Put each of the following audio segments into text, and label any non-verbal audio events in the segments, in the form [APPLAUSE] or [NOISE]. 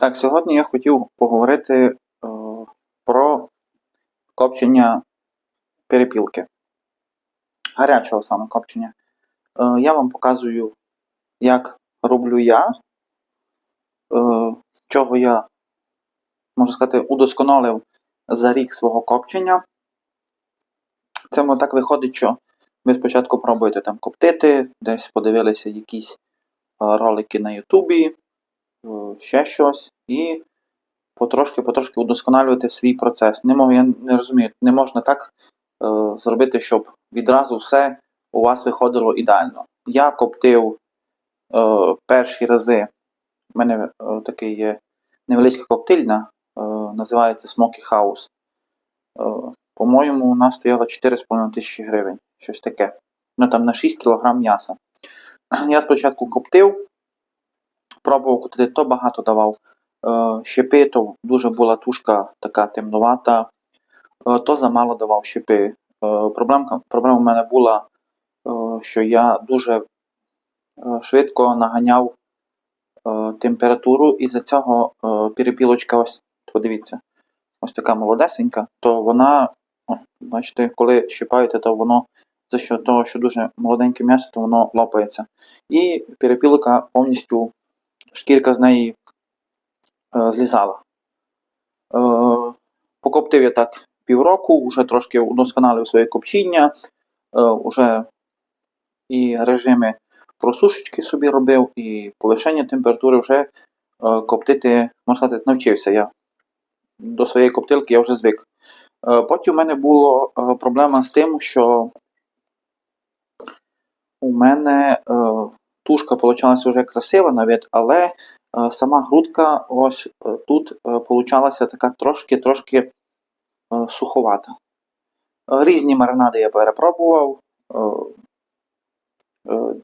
Так, сьогодні я хотів поговорити е, про копчення перепілки. Гарячого саме копчення. Е, я вам показую, як роблю я, е, чого я, можна сказати, удосконалив за рік свого копчення. Це воно так виходить, що ви спочатку пробуєте там коптити, десь подивилися якісь е, ролики на Ютубі, ще щось, і потрошки-потрошки удосконалювати свій процес. Не мож, я не розумію, не можна так е, зробити, щоб відразу все у вас виходило ідеально. Я коптив е, перші рази, у мене е, такий є невеличка коптильня, е, називається Smoky House. Е, по-моєму, у нас стояло 4,5 тисячі гривень, щось таке. Ну там на 6 кг м'яса. [CLEARS THROAT] Я спочатку коптив, пробував коптити, то багато давав е, щепи, то дуже була тушка така темнувата, е, то замало давав щепи. Е, проблемка, проблема в мене була, що я дуже швидко наганяв температуру, і за цього перепілочка, ось, подивіться, ось така молодесенька, то вона, бачите, коли щипаєте, то воно за що того, що дуже молоденьке м'ясо, то воно лопається. І перепілка повністю, шкірка з неї е, злізала. Е, покоптив я так півроку, вже трошки удосконалив своє копчіння, е, вже і режими просушечки собі робив, і повишення температури вже е, коптити, можна сказати, навчився я. До своєї коптилки я вже звик. Е, Потім у мене була е, проблема з тим, що у мене е, тушка получалася вже красива навіть, але е, сама грудка ось е, тут е, получалася така трошки-трошки суховата. Різні маринади я перепробував,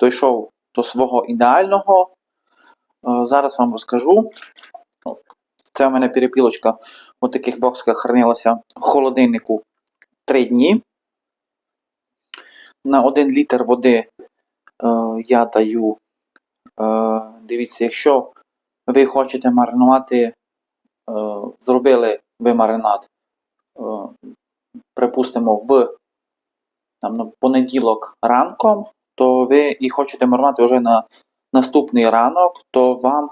дійшов до свого ідеального. Зараз вам розкажу. Це у мене перепілочка у таких боксиках хранилася в холодильнику 3 дні. На 1 літр води е, я даю. Е, дивіться, якщо ви хочете маринувати, е, зробили ви маринад, е, припустимо, в там, понеділок ранком, то ви і хочете маринувати вже на наступний ранок, то вам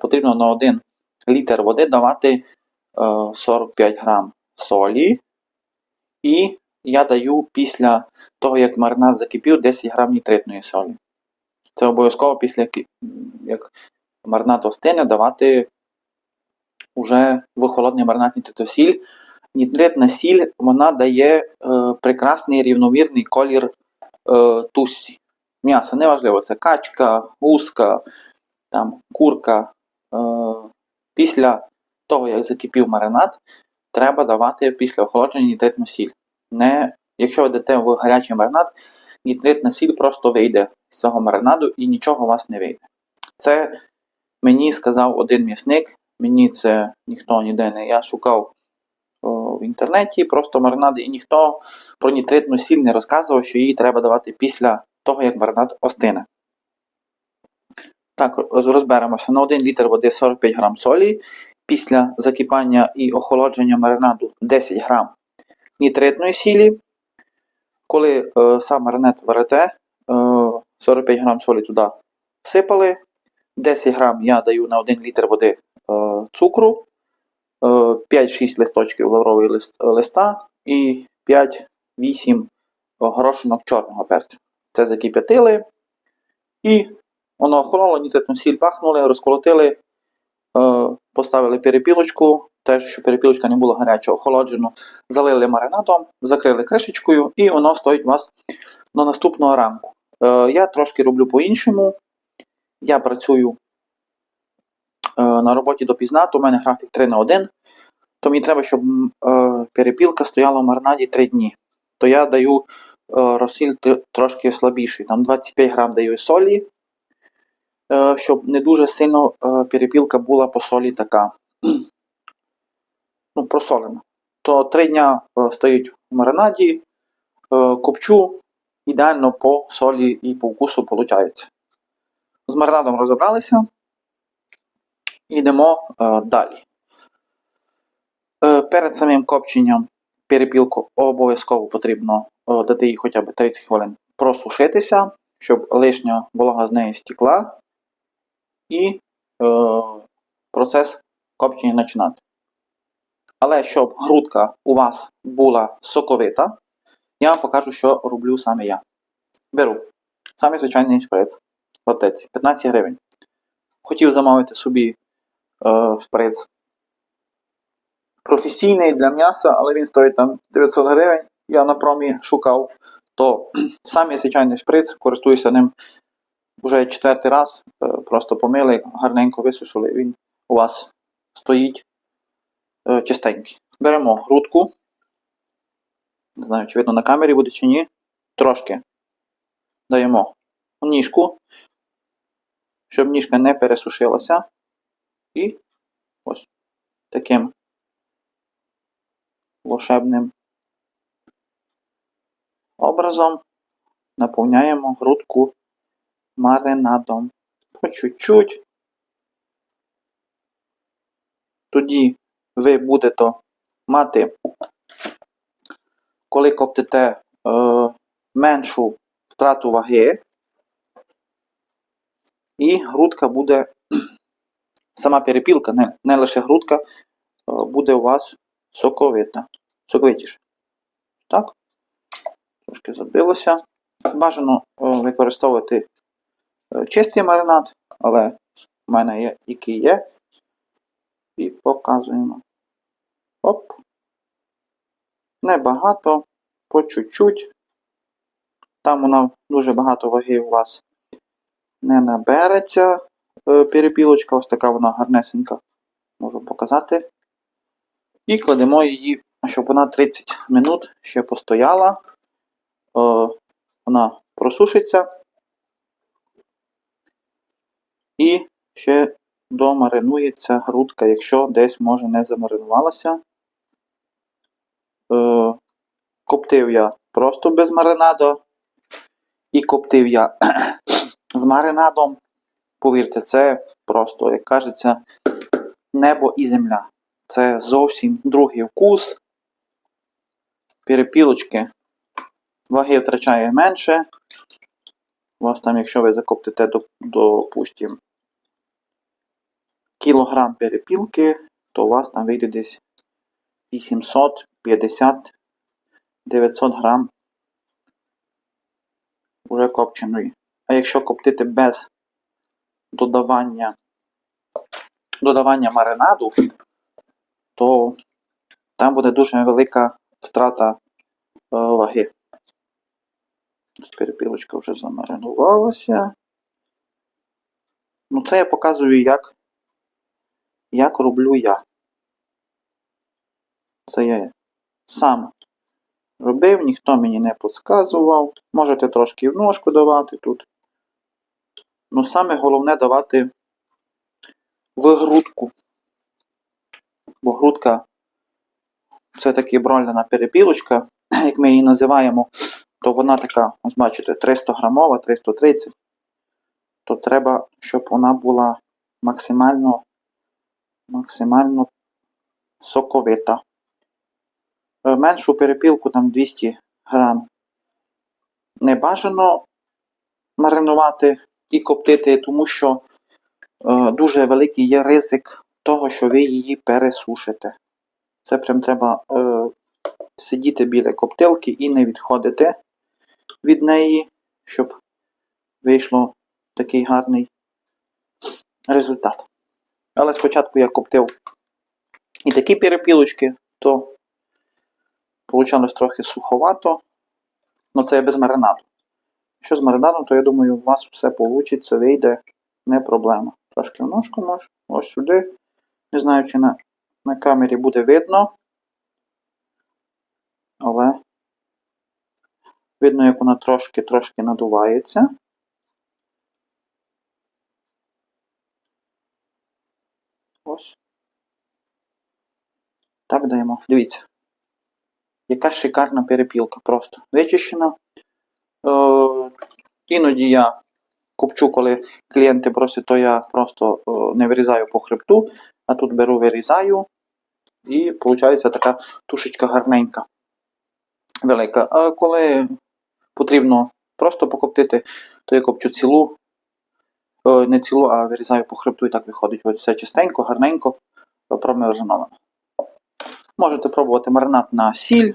потрібно на 1 літр води давати е, 45 грам солі. І я даю після того, як маринад закипів, 10 грам нітритної солі. Це обов'язково після як маринад остине, давати уже в холодний маринад. Нітритна сіль вона дає е, прекрасний рівномірний колір е, тусі. М'яса, неважливо, це качка, гуска, там, курка. Е, після того, як закипів маринад, треба давати після охолодження нітритну сіль. Не, якщо ви дасте в гарячий маринад, нітритна сіль просто вийде з цього маринаду і нічого у вас не вийде. Це мені сказав один м'ясник, мені це ніхто ніде не. Я шукав о, в інтернеті просто маринади, і ніхто про нітритну сіль не розказував, що її треба давати після того, як маринад остине. Так, розберемося. На 1 літр води 45 грам солі. Після закипання і охолодження маринаду 10 грам нітритної сілі. Коли е, сам маринад варите, е, 45 грам солі туди всипали. 10 грам я даю на 1 літр води е, цукру, е, 5-6 листочків лаврової лист, листа і 5-8 горошинок чорного перцю. Це закип'ятили. І воно охололо, нітритну сіль пахнули, розколотили, е, поставили перепілочку, теж, щоб перепілочка не була гаряча, охолоджену, залили маринадом, закрили кришечкою, і воно стоїть у вас на наступного ранку. Е, я трошки роблю по-іншому. Я працюю е, на роботі допізна, то у мене графік 3 на 1, то мені треба, щоб е, перепілка стояла в маринаді 3 дні. То я даю е, розсіл т- трошки слабіший, там 25 грам даю солі, е, щоб не дуже сильно е, перепілка була по солі така ну, просолена. То 3 дня е, стоїть в маринаді, е, копчу, ідеально по солі і по вкусу виходить. З маринадом розібралися. Йдемо е, далі. Перед самим копченням перепілку обов'язково потрібно дати їй хоча б 30 хвилин просушитися, щоб лишня волога з неї стікла, і процес копчення починати. Але щоб грудка у вас була соковита, я вам покажу, що роблю саме я. Беру самий звичайний шприц в аптеці 15 гривень. Хотів замовити собі е, шприц професійний для м'яса, але він стоїть там 900 гривень. Я на промі шукав, то [CLEARS THROAT] самий звичайний шприц, користуюся ним вже четвертий раз. Е, Просто помили, гарненько висушили. Він у вас стоїть е, чистенький. Беремо грудку. Не знаю, чи видно на камері буде чи ні. Трошки даємо ніжку, щоб ніжка не пересушилася. І ось таким волшебним образом наповняємо грудку маринадом. По чуть-чуть. Тоді ви будете мати, коли коптите е, меншу втрату ваги, і грудка буде, [CLEARS THROAT] сама перепілка, не, не лише грудка, е, буде у вас соковита. Соковитіше. Так? Трошки забилося. Бажано е, використовувати е, чистий маринад, але в мене є який є. І показуємо. Оп. Небагато, по чуть-чуть. Там вона дуже багато ваги у вас не набереться. Е, Перепілочка, ось така вона гарнесенька. Можу показати. І кладемо її, щоб вона 30 минут ще постояла. Е, Вона просушиться. І ще домаринується грудка, якщо десь може не замаринувалася. Е, Коптив я просто без маринаду. І коптив я [CLEARS THROAT] з маринадом. Повірте, це просто, як кажеться, небо і земля. Це зовсім другий вкус. Перепілочки ваги втрачає менше. У вас там, якщо ви закоптите, допустим, кілограм перепілки, то у вас там вийде десь 850 900 грам уже копченої. А якщо коптити без додавання додавання маринаду, то там буде дуже велика втрата е, ваги. Перепілочка вже замаринувалася. Ну, це я показую, як, як роблю я. Це я сам робив, ніхто мені не підказував. Можете трошки в ножку давати тут. Ну, саме головне давати в грудку. Бо грудка це таки бройлена перепілочка, [CLEARS THROAT] як ми її називаємо, то вона така, ось бачите, 300 грамова, 330. То треба, щоб вона була максимально максимально соковита. Е, Меншу перепілку там 200 грам. Не бажано маринувати і коптити, тому що е, дуже великий є ризик того, що ви її пересушите. Це прям треба е, сидіти біля коптилки і не відходити від неї, щоб вийшло такий гарний результат. Але спочатку я коптив і такі перепілочки, то Получалось трохи суховато. Ну це без маринаду. Якщо з маринадом, то я думаю, у вас все вийде, вийде, не проблема. Трошки в ножку може, ось сюди. Не знаю, чи на, на камері буде видно. Але видно, як вона трошки-трошки надувається. Ось. Так даємо. Дивіться. Яка шикарна перепілка просто. Вичищена. Е, Іноді я копчу, коли клієнти просять, то я просто е, не вирізаю по хребту, а тут беру, вирізаю, і виходить така тушечка гарненька, велика. А коли потрібно просто покоптити, то я копчу цілу, е, не цілу, а вирізаю по хребту і так виходить. Ось все чистенько, гарненько, промерженовано. Можете пробувати маринад на сіль.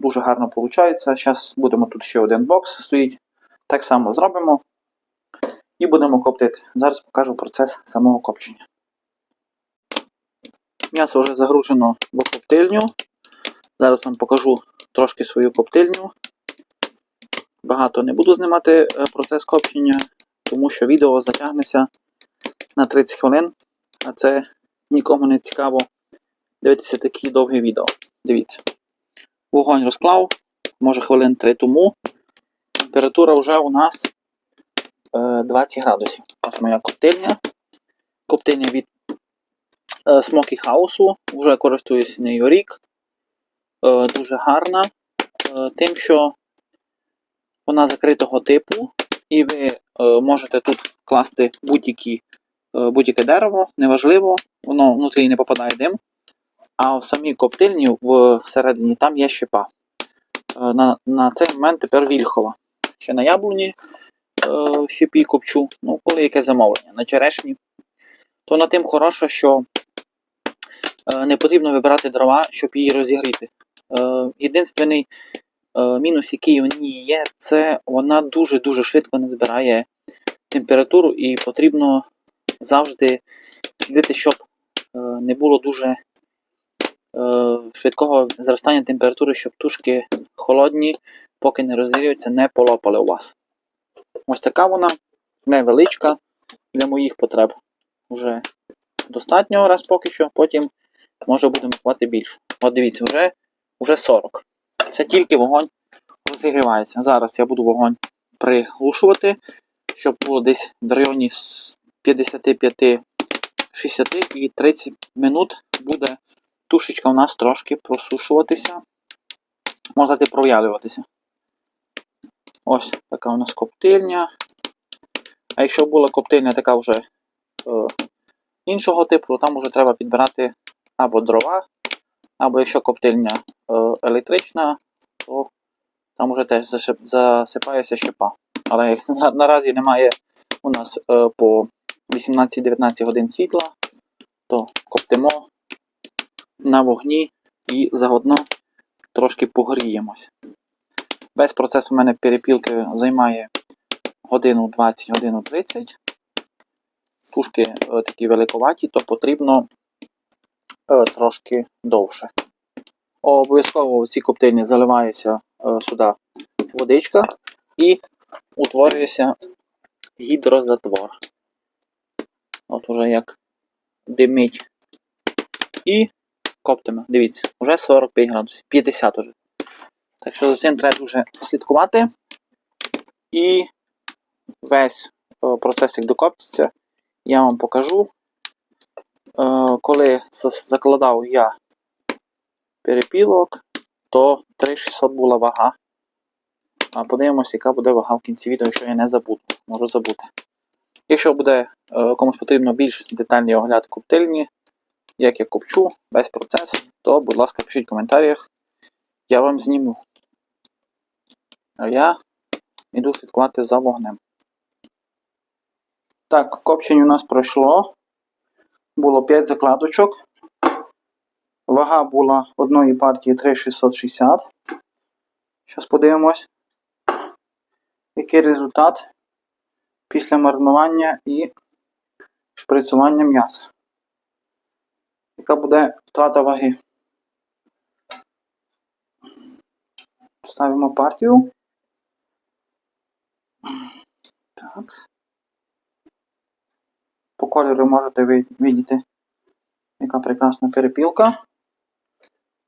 Дуже гарно виходить. Зараз будемо тут ще один бокс стоїть. Так само зробимо. І будемо коптити. Зараз покажу процес самого копчення. М'ясо вже загружено в коптильню. Зараз вам покажу трошки свою коптильню. Багато не буду знімати е, процес копчення, тому що відео затягнеться на 30 хвилин, а це нікому не цікаво дивитися такі довгі відео. Дивіться. Вогонь розклав, може хвилин 3 тому. Температура вже у нас е, 20 градусів. Ось моя коптильня. Коптильня від е, Smoky House. Вже користуюсь нею рік. Е, дуже гарна. Е, тим, що вона закритого типу, і ви е, можете тут класти е, будь-яке дерево, неважливо, воно внутрі не попадає дим. А в самій коптильні всередині там є щепа. Е, на, на цей момент тепер вільхова. Ще на яблуні е, щепі копчу, ну, коли яке замовлення, на черешні. То на тим хороше, що е, не потрібно вибирати дрова, щоб її розігріти. Е, єдинственний мінус, який у ній є, це вона дуже-дуже швидко не збирає температуру і потрібно завжди слідити, щоб не було дуже швидкого зростання температури, щоб тушки холодні, поки не розгріються, не полопали у вас. Ось така вона невеличка для моїх потреб. Вже достатньо раз поки що, потім може будемо купувати більшу. От дивіться, вже, вже 40. Це тільки вогонь розігрівається. Зараз я буду вогонь приглушувати, щоб було десь в районі 55-60 і 30 минут буде тушечка у нас трошки просушуватися. Можна пров'ялюватися. Ось така у нас коптильня. А якщо була коптильня така вже е, іншого типу, то там вже треба підбирати або дрова, або якщо коптильня е, електрична, то там вже теж засипається щепа. Але [LAUGHS] наразі немає у нас е, по 18-19 годин світла, то коптимо на вогні і заодно трошки погріємось. Весь процес у мене перепілки займає годину 20, годину 30. Тушки е, такі великоваті, то потрібно е, трошки довше. Обов'язково в ці коптильні заливається е, сюди водичка і утворюється гідрозатвор. От уже як димить. І коптимо. Дивіться, вже 45 градусів, 50 уже. Так що за цим треба дуже слідкувати. І весь е, процес, як докоптиться, я вам покажу. Е, коли закладав я перепілок, то 3600 була вага. А подивимося, яка буде вага в кінці відео, якщо я не забуду. Можу забути. Якщо буде е, комусь потрібно більш детальний огляд коптильні, як я копчу, весь процес, то, будь ласка, пишіть в коментарях, я вам зніму. А я йду слідкувати за вогнем. Так, копчення у нас пройшло. Було 5 закладочок. Вага була одної партії 3660. Зараз подивимось, який результат після маринування і шприцювання м'яса. Яка буде втрата ваги? Ставимо партію. Так. По кольору можете ви бачити, яка прекрасна перепілка.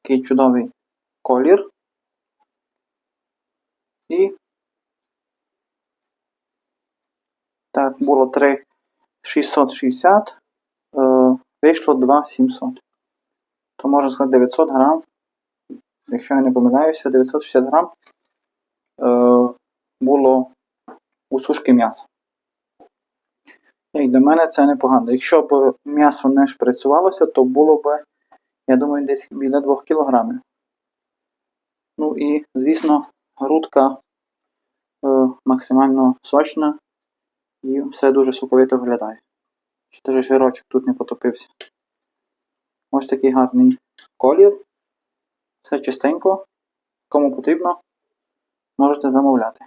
Який чудовий колір. І так, було 3,660, е, вийшло 2,700. То можна сказати 900 грам. Якщо я не помиляюся, 960 грам е, було у сушки м'яса. І для мене це непогано. Якщо б м'ясо не шприцювалося, то було б, я думаю, десь біля 2 кг. Ну і, звісно, грудка е, максимально сочна і все дуже соковито виглядає. Теж жирочок тут не потопився. Ось такий гарний колір. Все чистенько. Кому потрібно, можете замовляти.